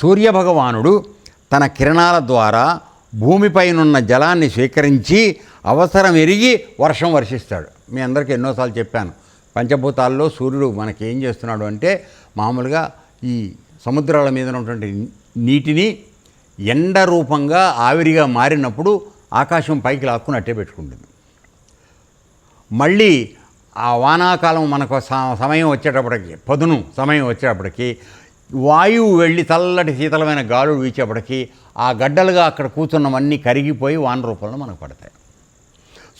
సూర్యభగవానుడు తన కిరణాల ద్వారా భూమిపైనున్న జలాన్ని స్వీకరించి అవసరం ఎరిగి వర్షం వర్షిస్తాడు. మీ అందరికీ ఎన్నోసార్లు చెప్పాను. పంచభూతాల్లో సూర్యుడు మనకి ఏం చేస్తున్నాడు అంటే మామూలుగా ఈ సముద్రాల మీద ఉన్నటువంటి నీటిని ఎండ రూపంగా ఆవిరిగా మారినప్పుడు ఆకాశం పైకి లాక్కుని అట్టే పెట్టుకుంటుంది. మళ్ళీ ఆ వానాకాలం మనకు సమయం వచ్చేటప్పటికి పదును సమయం వచ్చేటప్పటికి వాయువు వెళ్ళి చల్లటి శీతలమైన గాలులు వీచేపటికి ఆ గడ్డలుగా అక్కడ కూర్చున్నవన్నీ కరిగిపోయి వాన రూపంలో మనకు పడతాయి.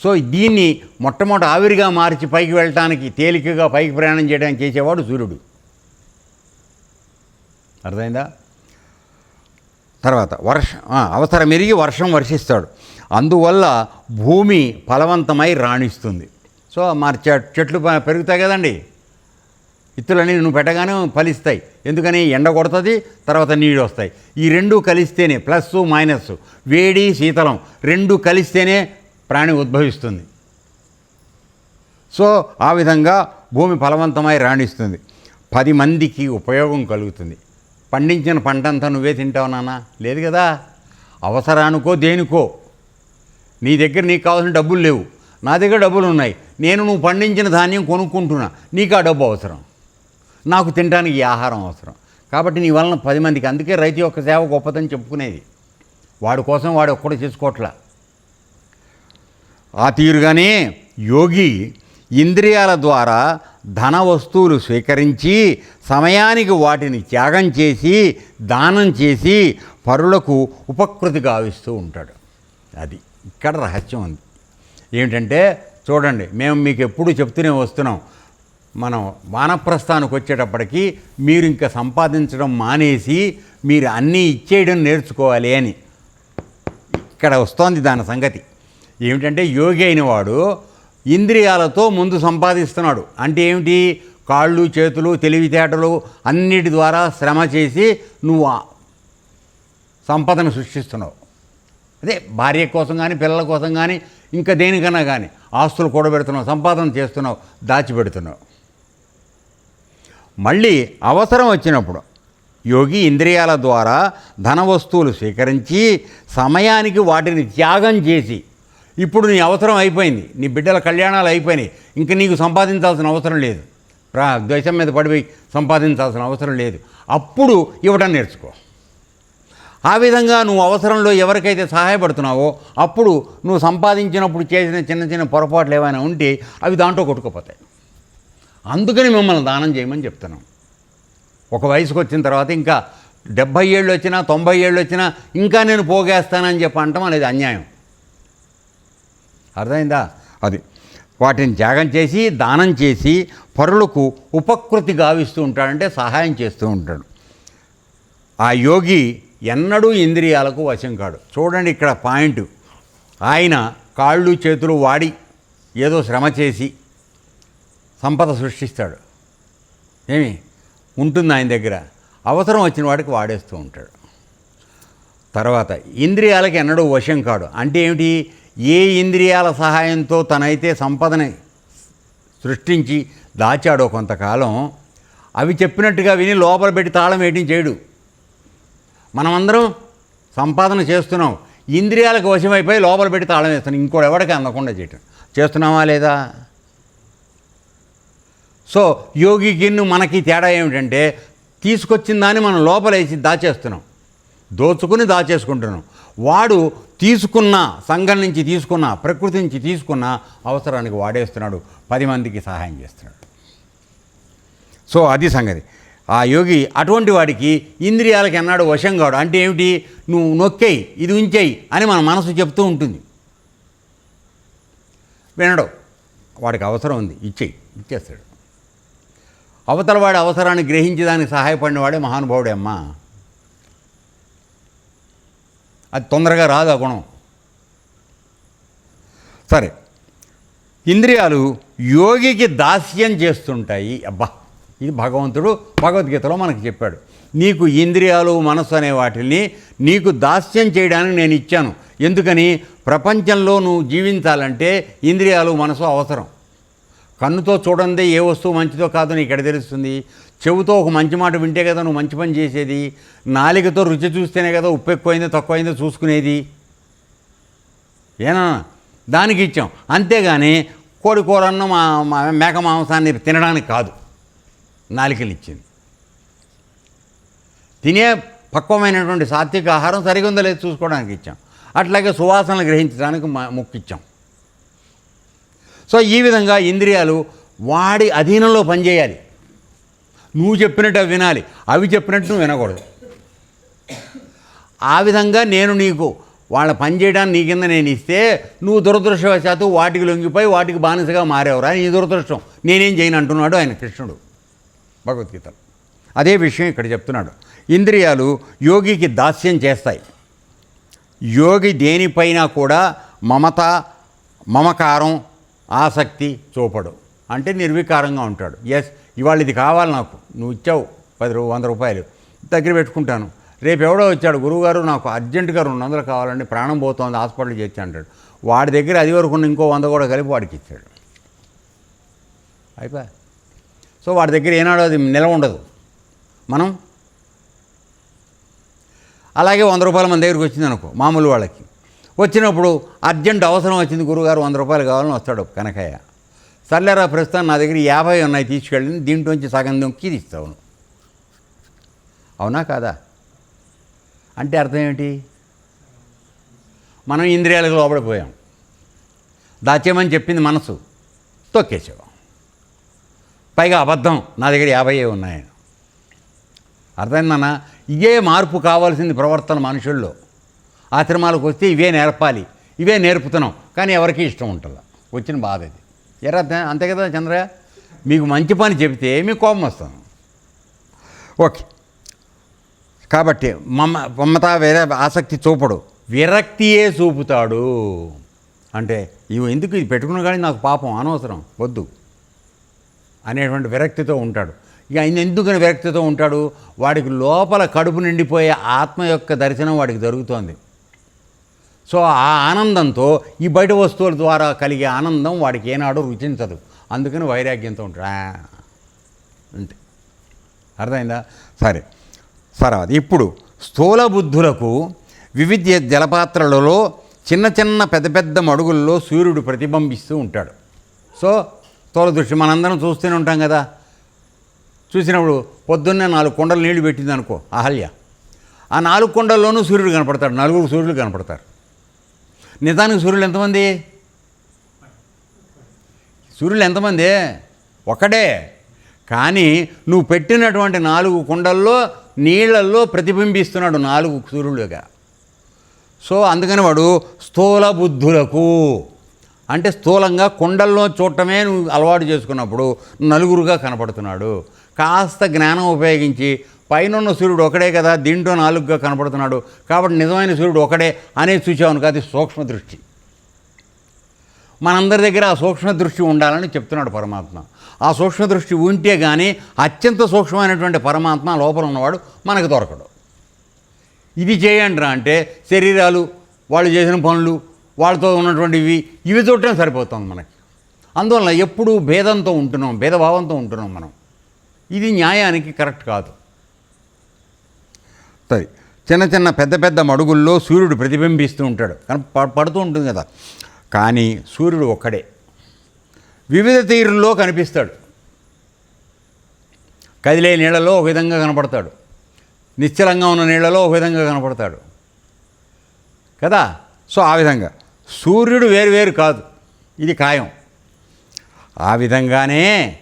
సో దీన్ని మొట్టమొదటి ఆవిరిగా మార్చి పైకి వెళ్ళటానికి తేలికగా పైకి ప్రయాణం చేయడానికి చేసేవాడు సూర్యుడు. అర్థమైందా? తర్వాత వర్షం అవసరం ఎరిగి వర్షం వర్షిస్తాడు. అందువల్ల భూమి ఫలవంతమై రాణిస్తుంది. సో మరి చె- చెట్లు పెరుగుతాయి కదండి. ఇత్తులన్నీ నువ్వు పెట్టగానే ఫలిస్తాయి. ఎందుకని? ఎండ కొడుతుంది తర్వాత నీళ్ళు వస్తాయి. ఈ రెండు కలిస్తేనే ప్లస్ మైనస్ వేడి శీతలం రెండు కలిస్తేనే ప్రాణి ఉద్భవిస్తుంది. సో ఆ విధంగా భూమి ఫలవంతమై రాణిస్తుంది. పది మందికి ఉపయోగం కలుగుతుంది. పండించిన పంట అంతా నువ్వే తింటావు నాన్న. లేదు కదా? అవసరానికో దేనికో. నీ దగ్గర నీకు కావాల్సిన డబ్బులు లేవు. నా దగ్గర డబ్బులు ఉన్నాయి. నేను నువ్వు పండించిన ధాన్యం కొనుక్కుంటున్నా. నీకు ఆ డబ్బు అవసరం. నాకు తినడానికి ఈ ఆహారం అవసరం. కాబట్టి నీ వలన పది మందికి. అందుకే రైతు యొక్క సేవ గొప్పదని చెప్పుకునేది. వాడి కోసం వాడు ఒక్కడు చేసుకోవట్లా ఆ తీరుగానే యోగి ఇంద్రియాల ద్వారా ధన వస్తువులు స్వీకరించి సమయానికి వాటిని త్యాగం చేసి దానం చేసి పరులకు ఉపకృతి గావిస్తూ ఉంటాడు. అది ఇక్కడ రహస్యం ఉంది. ఏమిటంటే చూడండి మేము మీకు ఎప్పుడు చెప్తూనే వస్తున్నాం. మనం వానప్రస్థానికి వచ్చేటప్పటికి మీరు ఇంకా సంపాదించడం మానేసి మీరు అన్నీ ఇచ్చేయడం నేర్చుకోవాలి అని. ఇక్కడ వస్తోంది దాని సంగతి. ఏమిటంటే యోగి అయిన వాడు ఇంద్రియాలతో ముందు సంపాదిస్తున్నాడు. అంటే ఏమిటి? కాళ్ళు చేతులు తెలివితేటలు అన్నిటి ద్వారా శ్రమ చేసి నువ్వు సంపదను సృష్టిస్తున్నావు. అదే భార్య కోసం కానీ పిల్లల కోసం కానీ ఇంకా దేనికన్నా కానీ ఆస్తులు కూడబెడుతున్నావు సంపాదన చేస్తున్నావు దాచిపెడుతున్నావు. మళ్ళీ అవసరం వచ్చినప్పుడు యోగి ఇంద్రియాల ద్వారా ధన వస్తువులు స్వీకరించి సమయానికి వాటిని త్యాగం చేసి ఇప్పుడు నీ అవసరం అయిపోయింది నీ బిడ్డల కళ్యాణాలు అయిపోయినాయి ఇంక నీకు సంపాదించాల్సిన అవసరం లేదు. ప్రా ద్వేషం మీద పడిపోయి సంపాదించాల్సిన అవసరం లేదు. అప్పుడు ఇవ్వడం నేర్చుకో. ఆ విధంగా నువ్వు అవసరంలో ఎవరికైతే సహాయపడుతున్నావో అప్పుడు నువ్వు సంపాదించినప్పుడు చేసిన చిన్న చిన్న పొరపాట్లు ఏమైనా ఉంటే అవి దాంట్లో కొట్టుకుపోతాయి. అందుకని మిమ్మల్ని దానం చేయమని చెప్తున్నాం. ఒక వయసుకు వచ్చిన తర్వాత ఇంకా డెబ్భై ఏళ్ళు వచ్చినా తొంభై ఏళ్ళు వచ్చినా ఇంకా నేను పోగేస్తానని చెప్పి అంటాం అనేది అన్యాయం. అర్థమైందా? అది. వాటిని త్యాగం చేసి దానం చేసి పరులకు ఉపకృతి గావిస్తూ ఉంటాడంటే సహాయం చేస్తూ ఉంటాడు. ఆ యోగి ఎన్నడూ ఇంద్రియాలకు వశం కాడు. చూడండి ఇక్కడ పాయింట్. ఆయన కాళ్ళు చేతులు వాడి ఏదో శ్రమ చేసి సంపద సృష్టిస్తాడు. ఏమి? ఉంటుంది ఆయన దగ్గర. అవసరం వచ్చిన వాడికి వాడేస్తూ ఉంటాడు. తర్వాత ఇంద్రియాలకి ఎన్నడూ వశం కాడు. అంటే ఏమిటి? ఏ ఇంద్రియాల సహాయంతో తనైతే సంపదని సృష్టించి దాచాడో కొంతకాలం అవి చెప్పినట్టుగా విని లోపల పెట్టి తాళం వేయడం చేయడు. మనమందరం సంపాదన చేస్తున్నాం. ఇంద్రియాలకు వశమైపోయి లోపల పెట్టి తాళం వేస్తున్నాం. ఇంకోటి ఎవరికి అందకుండా చేయటం. చేస్తున్నామా లేదా? సో యోగికి మనకి తేడా ఏమిటంటే తీసుకొచ్చిన దాన్ని మనం లోపలేసి దాచేస్తున్నాం. దోచుకుని దాచేసుకుంటున్నాం. వాడు తీసుకున్న సంఘం నుంచి తీసుకున్న ప్రకృతి నుంచి తీసుకున్న అవసరానికి వాడేస్తున్నాడు. పది మందికి సహాయం చేస్తున్నాడు. సో అది సంగతి. ఆ యోగి అటువంటి వాడికి ఇంద్రియాలకు ఎన్నాడు వశం కాడు. అంటే ఏమిటి? నువ్వు నొక్కేయి ఇది ఉంచేయి అని మన మనసు చెప్తూ ఉంటుంది. వినడు. వాడికి అవసరం ఉంది. ఇచ్చేయి ఇచ్చేస్తాడు. అవతల వాడి అవసరాన్ని గ్రహించడానికి సహాయపడినవాడే మహానుభావుడే అమ్మా. అది తొందరగా రాదు ఆ గుణం. సరే ఇంద్రియాలు యోగికి దాస్యం చేస్తుంటాయి. అబ్బా ఇది భగవంతుడు భగవద్గీతలో మనకు చెప్పాడు. నీకు ఇంద్రియాలు మనస్సు అనే వాటిని నీకు దాస్యం చేయడానికి నేను ఇచ్చాను. ఎందుకని? ప్రపంచంలో నువ్వు జీవించాలంటే ఇంద్రియాలు మనసు అవసరం. కన్నుతో చూడందే ఏ వస్తువు మంచిదో కాదో నీకు ఎక్కడ తెలుస్తుంది? చెవుతో ఒక మంచి మాట వింటే కదా నువ్వు మంచి పని చేసేది. నాలికతో రుచి చూస్తేనే కదా ఉప్పు ఎక్కువైందో తక్కువైందో చూసుకునేది. ఏనా? దానికి ఇచ్చాం. అంతేగాని కోడి కూరన్న మా మా మేక మాంసాన్ని తినడానికి కాదు. నాలికలు ఇచ్చింది. తినే పక్వమైనటువంటి సాత్విక ఆహారం సరిగా ఉందో లేదు చూసుకోవడానికి ఇచ్చాం. అట్లాగే సువాసనలు గ్రహించడానికి మా ముక్కిచ్చాం. సో ఈ విధంగా ఇంద్రియాలు వాడి అధీనంలో పనిచేయాలి. నువ్వు చెప్పినట్టు అవి వినాలి అవి చెప్పినట్టు నువ్వు వినకూడదు. ఆ విధంగా నేను నీకు వాళ్ళ పని చేయడానికి నీ కింద నేను ఇస్తే నువ్వు దురదృష్టవశాత్తు వాటికి లొంగిపోయి వాటికి బానిసగా మారేవరా? నీ దురదృష్టం. నేనేం చేయను అంటున్నాడు ఆయన కృష్ణుడు భగవద్గీత. అదే విషయం ఇక్కడ చెప్తున్నాడు. ఇంద్రియాలు యోగికి దాస్యం చేస్తాయి. యోగి దేనిపైన కూడా మమత మమకారం ఆసక్తి చూపడు. అంటే నిర్వికారంగా ఉంటాడు. ఎస్ ఇవాళ ఇది కావాలి నాకు. నువ్వు ఇచ్చావు పది వంద రూపాయలు. దగ్గర పెట్టుకుంటాను. రేపు ఎవడో వచ్చాడు గురువుగారు నాకు అర్జెంటుగా రెండు వందలు కావాలండి ప్రాణం పోతోంది హాస్పిటల్ చేర్చి అంటాడు. వాడి దగ్గర అది వరకు ఉన్న ఇంకో వంద కూడా కలిపి వాడికి ఇచ్చాడు. అయిపోయా? సో వాడి దగ్గర ఏనాడో అది నిలవ ఉండదు. మనం? అలాగే వంద రూపాయలు మన దగ్గరికి వచ్చింది అనుకో మామూలు వాళ్ళకి. వచ్చినప్పుడు అర్జెంట్ అవసరం వచ్చింది గురుగారు వంద రూపాయలు కావాలని వస్తాడు కనకయ్య. సర్లేరా ప్రస్తుతం నా దగ్గర యాభై ఉన్నాయి తీసుకెళ్ళి దీంట్లోంచి సగం దొంకి ఇస్తావు అవునా కాదా? అంటే అర్థం ఏమిటి మనం ఇంద్రియాలకు లోపడిపోయాం దాచేయమని చెప్పింది మనసు. తొక్కేసావు. పైగా అబద్ధం నా దగ్గర యాభై ఉన్నాయని. అర్థమైందన్న ఇదే మార్పు కావాల్సింది ప్రవర్తన మనుషుల్లో. ఆశ్రమాలకు వస్తే ఇవే నేర్పాలి ఇవే నేర్పుతున్నాం. కానీ ఎవరికి ఇష్టం ఉంటుంది. వచ్చిన బాధ అది ఎరా అంతే- కదా చంద్ర మీకు మంచి పని చెబితే మీకు కోపం వస్తాను ఓకే. కాబట్టి మమ మమత వేరే ఆసక్తి చూపడు. విరక్తియే చూపుతాడు? అంటే ఇవి ఎందుకు ఇది పెట్టుకున్న కానీ నాకు పాపం అనవసరం వద్దు. అనేటువంటి విరక్తితో ఉంటాడు. ఇక ఆయన ఎందుకని విరక్తితో ఉంటాడు? వాడికి లోపల కడుపు నిండిపోయే ఆత్మ యొక్క దర్శనం వాడికి జరుగుతోంది. సో ఆ ఆనందంతో ఈ బయట వస్తువుల ద్వారా కలిగే ఆనందం వాడికి ఏనాడు రుచించదు. అందుకని వైరాగ్యంతో ఉంటాడు అంతే. అర్థమైందా? సరే. సరే ఇప్పుడు స్థూల బుద్ధులకు వివిధ జలపాత్రలలో చిన్న చిన్న పెద్ద పెద్ద మడుగుల్లో సూర్యుడు ప్రతిబింబిస్తూ ఉంటాడు. సో స్థూల దృష్టి మనందరం చూస్తూనే ఉంటాం కదా. చూసినప్పుడు పొద్దున్నే నాలుగు కొండలు నీళ్ళు పెట్టింది అనుకో అహల్య. ఆ నాలుగు కొండల్లోనూ సూర్యుడు కనపడతాడు. నలుగురు సూర్యుడు కనపడతారు. నిజానికి సూర్యుడు ఎంతమంది? సూర్యులు ఎంతమంది? ఒకడే కానీ నువ్వు పెట్టినటువంటి నాలుగు కుండల్లో నీళ్ళల్లో ప్రతిబింబిస్తున్నాడు నాలుగు సూర్యులుగా. సో అందుకని వాడు స్థూల బుద్ధులకు. అంటే స్థూలంగా కుండల్లో చూడటమే నువ్వు అలవాటు చేసుకున్నప్పుడు నలుగురుగా కనపడుతున్నాడు. కాస్త జ్ఞానం ఉపయోగించి పైనున్న సూర్యుడు ఒకడే కదా దీంట్లో నాలుగుగా కనపడుతున్నాడు. కాబట్టి నిజమైన సూర్యుడు ఒకడే అనేది చూసావును కాదు సూక్ష్మ దృష్టి. మనందరి దగ్గర ఆ సూక్ష్మ దృష్టి ఉండాలని చెప్తున్నాడు పరమాత్మ. ఆ సూక్ష్మ దృష్టి ఉంటే కానీ అత్యంత సూక్ష్మమైనటువంటి పరమాత్మ లోపల ఉన్నవాడు మనకు దొరకడు. ఇది చేయండి రా అంటే శరీరాలు వాళ్ళు చేసిన పనులు వాళ్ళతో ఉన్నటువంటివి ఇవి చూడటం సరిపోతుంది మనకి. అందువల్ల ఎప్పుడూ భేదంతో ఉంటున్నాం భేదభావంతో ఉంటున్నాం మనం. ఇది న్యాయానికి కరెక్ట్ కాదు. సరే చిన్న చిన్న పెద్ద పెద్ద మడుగుల్లో సూర్యుడు ప్రతిబింబిస్తూ ఉంటాడు. కానీ పడుతూ ఉంటుంది కదా. కానీ సూర్యుడు ఒక్కడే. వివిధ తీరుల్లో కనిపిస్తాడు. కదిలే నీళ్ళలో ఒక విధంగా కనపడతాడు. నిశ్చలంగా ఉన్న నీళ్ళలో ఒక విధంగా కనపడతాడు. కదా? సో ఆ విధంగా. సూర్యుడు వేరు వేరు కాదు. ఇది ఖాయం. ఆ విధంగానే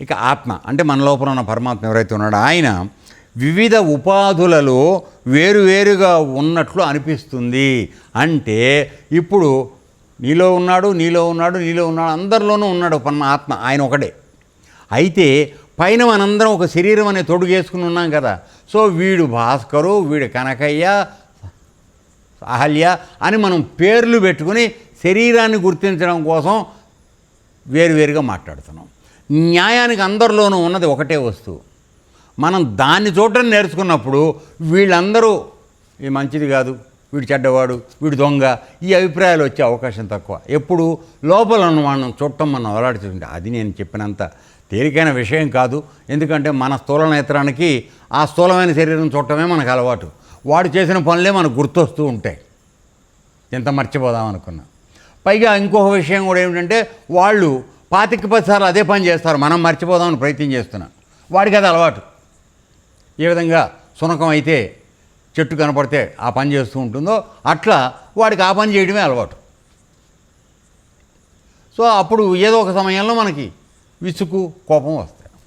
ఇక ఆత్మ. అంటే మన లోపల ఉన్న పరమాత్మ ఎవరైతే ఉన్నాడో ఆయన వివిధ ఉపాధులలో వేరువేరుగా ఉన్నట్లు అనిపిస్తుంది. అంటే ఇప్పుడు నీలో ఉన్నాడు నీలో ఉన్నాడు నీలో ఉన్నాడు అందరిలోనూ ఉన్నాడు పన్న ఆత్మ ఆయన ఒకడే. అయితే పైన మనందరం ఒక శరీరం అనే తొడుగు వేసుకుని ఉన్నాం కదా. సో వీడు భాస్కరు వీడు కనకయ్య అహల్య అని మనం పేర్లు పెట్టుకుని శరీరాన్ని గుర్తించడం కోసం వేరువేరుగా మాట్లాడుతున్నాం. న్యాయానికి అందరిలోనూ ఉన్నది ఒకటే వస్తువు. మనం దాన్ని చూడటం నేర్చుకున్నప్పుడు వీళ్ళందరూ ఈ మంచిది కాదు వీడు చెడ్డవాడు వీడు దొంగ ఈ అభిప్రాయాలు వచ్చే అవకాశం తక్కువ. ఎప్పుడు లోపల ఉన్న మనం చూడటం మనం అలవాటు అది నేను చెప్పినంత తేలికైన విషయం కాదు. ఎందుకంటే మన స్థూల నేత్రానికి ఆ స్థూలమైన శరీరం చూడటమే మనకు అలవాటు. వాడు చేసిన పనులే మనకు గుర్తొస్తూ ఉంటాయి. ఎంత మర్చిపోదాం అనుకున్నా. పైగా ఇంకొక విషయం కూడా ఏమిటంటే వాళ్ళు పాతిక పదిసార్లు అదే పని చేస్తారు. మనం మర్చిపోదామని ప్రయత్నం చేస్తున్నాం. వాడికి అది అలవాటు. ఏ విధంగా సునకం అయితే చెట్టు కనపడితే ఆ పని చేస్తూ ఉంటుందో అట్లా వాడికి ఆ పని చేయడమే అలవాటు. సో అప్పుడు ఏదో ఒక సమయంలో మనకి విసుకు కోపం వస్తాయి.